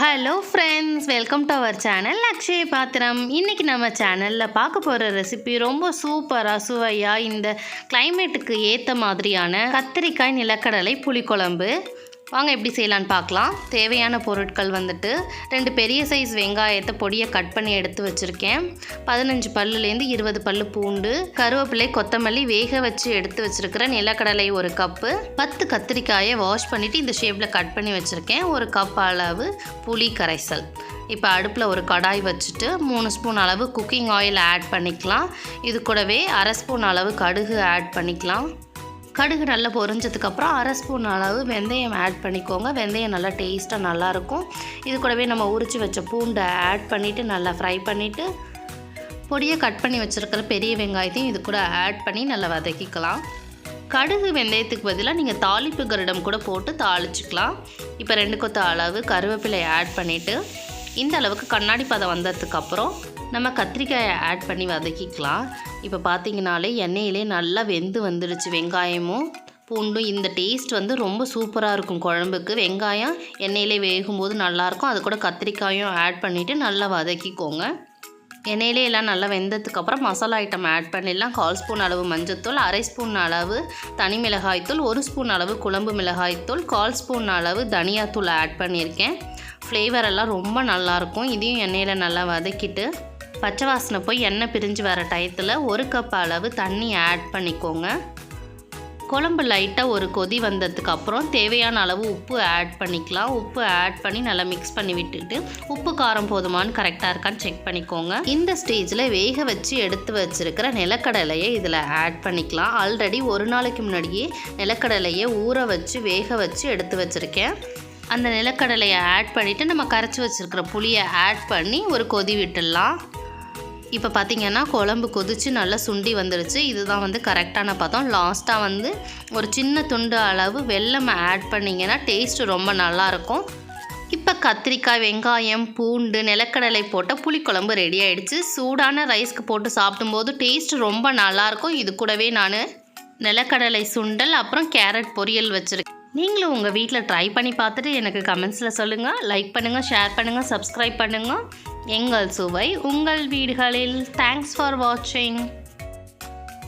Hello friends welcome to our channel Akshaya Pathram இன்றைக்கி நம்ம சேனலில் பார்க்க போகிற ரெசிபி ரொம்ப சூப்பராக சுவையாக இந்த கிளைமேட்டுக்கு ஏற்ற மாதிரியான கத்திரிக்காய் நிலக்கடலை புளிக்குழம்பு. வாங்க எப்படி செய்யலான்னு பார்க்கலாம். தேவையான பொருட்கள் வந்துட்டு ரெண்டு பெரிய சைஸ் வெங்காயத்தை பொடியை கட் பண்ணி எடுத்து வச்சுருக்கேன். பதினஞ்சு பல்லுலேருந்து இருபது பல்லு பூண்டு கருவேப்பிலை கொத்தமல்லி வேக வச்சு எடுத்து வச்சுருக்கிற நிலக்கடலை ஒரு கப்பு பத்து கத்திரிக்காயை வாஷ் பண்ணிவிட்டு இந்த ஷேப்பில் கட் பண்ணி வச்சுருக்கேன். ஒரு கப் அளவு புளி கரைசல். இப்போ அடுப்பில் ஒரு கடாய் வச்சுட்டு மூணு ஸ்பூன் அளவு குக்கிங் ஆயில் ஆட் பண்ணிக்கலாம். இது கூடவே அரை ஸ்பூன் அளவு கடுகு ஆட் பண்ணிக்கலாம். கடுகு நல்லா பொரிஞ்சதுக்கப்புறம் அரை ஸ்பூன் அளவு வெந்தயம் ஆட் பண்ணிக்கோங்க. வெந்தயம் நல்லா டேஸ்ட்டாக நல்லாயிருக்கும் இது கூடவே நம்ம உரித்து வச்ச பூண்டை ஆட் பண்ணிவிட்டு நல்லா ஃப்ரை பண்ணிவிட்டு பொடியை கட் பண்ணி வச்சுருக்கிற பெரிய வெங்காயத்தையும் இது கூட ஆட் பண்ணி நல்லா வதக்கிக்கலாம். கடுகு வெந்தயத்துக்கு பதிலாக நீங்கள் தாளிப்பு கருடம் கூட போட்டு தாளிச்சிக்கலாம். இப்போ ரெண்டு கொத்த அளவு கருவேப்பிலை ஆட் பண்ணிவிட்டு இந்த அளவுக்கு கண்ணாடி பதம் வந்ததுக்கப்புறம் நம்ம கத்திரிக்காயை ஆட் பண்ணி வதக்கிக்கலாம். இப்போ பார்த்தீங்கனாலே எண்ணெயிலே நல்லா வெந்து வந்துடுச்சு வெங்காயமும் பூண்டும். இந்த டேஸ்ட் வந்து ரொம்ப சூப்பராக இருக்கும் குழம்புக்கு. வெங்காயம் எண்ணெயிலே வேகும்போது நல்லாயிருக்கும். அது கூட கத்திரிக்காயும் ஆட் பண்ணிவிட்டு நல்லா வதக்கிக்கோங்க. எண்ணெயிலே எல்லாம் நல்லா வெந்ததுக்கப்புறம் மசாலா ஐட்டம் ஆட் பண்ணிடலாம். கால் ஸ்பூன் அளவு மஞ்சத்தூள் அரை ஸ்பூன் அளவு தனி மிளகாய்த்தூள் ஒரு ஸ்பூன் அளவு குழம்பு மிளகாய்த்தூள் கால் ஸ்பூன் அளவு தனியாத்தூள் ஆட் பண்ணியிருக்கேன். ஃப்ளேவர் எல்லாம் ரொம்ப நல்லாயிருக்கும். இதையும் எண்ணெயில் நல்லா வதக்கிட்டு பச்சை வாசனை போய் எண்ணெய் பிரிஞ்சு வர டயத்தில் ஒரு கப் அளவு தண்ணி ஆட் பண்ணிக்கோங்க. குழம்பு லைட்டாக ஒரு கொதி வந்ததுக்கு அப்புறம் தேவையான அளவு உப்பு ஆட் பண்ணிக்கலாம். உப்பு ஆட் பண்ணி நல்லா மிக்ஸ் பண்ணி விட்டுட்டு உப்பு காரம் போதுமான்னு கரெக்டாக இருக்கான்னு செக் பண்ணிக்கோங்க. இந்த ஸ்டேஜில் வேக வச்சு எடுத்து வச்சுருக்கிற நிலக்கடலையை இதில் ஆட் பண்ணிக்கலாம். ஆல்ரெடி ஒரு நாளைக்கு முன்னாடியே நிலக்கடலையை ஊற வச்சு வேக வச்சு எடுத்து வச்சுருக்கேன். அந்த நிலக்கடலையை ஆட் பண்ணிவிட்டு நம்ம கரைச்சி வச்சுருக்கிற புளியை ஆட் பண்ணி ஒரு கொதி விட்டுடலாம். இப்போ பார்த்திங்கன்னா குழம்பு கொதிச்சு நல்லா சுண்டி வந்துடுச்சு இதுதான் வந்து கரெக்டான பதம். லாஸ்ட்டாக வந்து ஒரு சின்ன துண்டு அளவு வெள்ளம் ஆட் பண்ணிங்கன்னா டேஸ்ட்டு ரொம்ப நல்லாயிருக்கும். இப்போ கத்திரிக்காய் வெங்காயம் பூண்டு நிலக்கடலை போட்ட புளிக்குழம்பு ரெடி ஆகிடுச்சு சூடான ரைஸ்க்கு போட்டு சாப்பிடும்போது டேஸ்ட் ரொம்ப நல்லாயிருக்கும். இது கூடவே நான் நிலக்கடலை சுண்டல் அப்புறம் கேரட் பொரியல் வச்சுருக்கேன். நீங்களும் உங்கள் வீட்டில் ட்ரை பண்ணி பார்த்துட்டு எனக்கு கமெண்ட்ஸில் சொல்லுங்கள் லைக் பண்ணுங்கள் ஷேர் பண்ணுங்கள் சப்ஸ்கிரைப் பண்ணுங்கள் எங்கள் சுவை உங்கள் வீடுகளில். தேங்க்ஸ் ஃபார் வாட்சிங்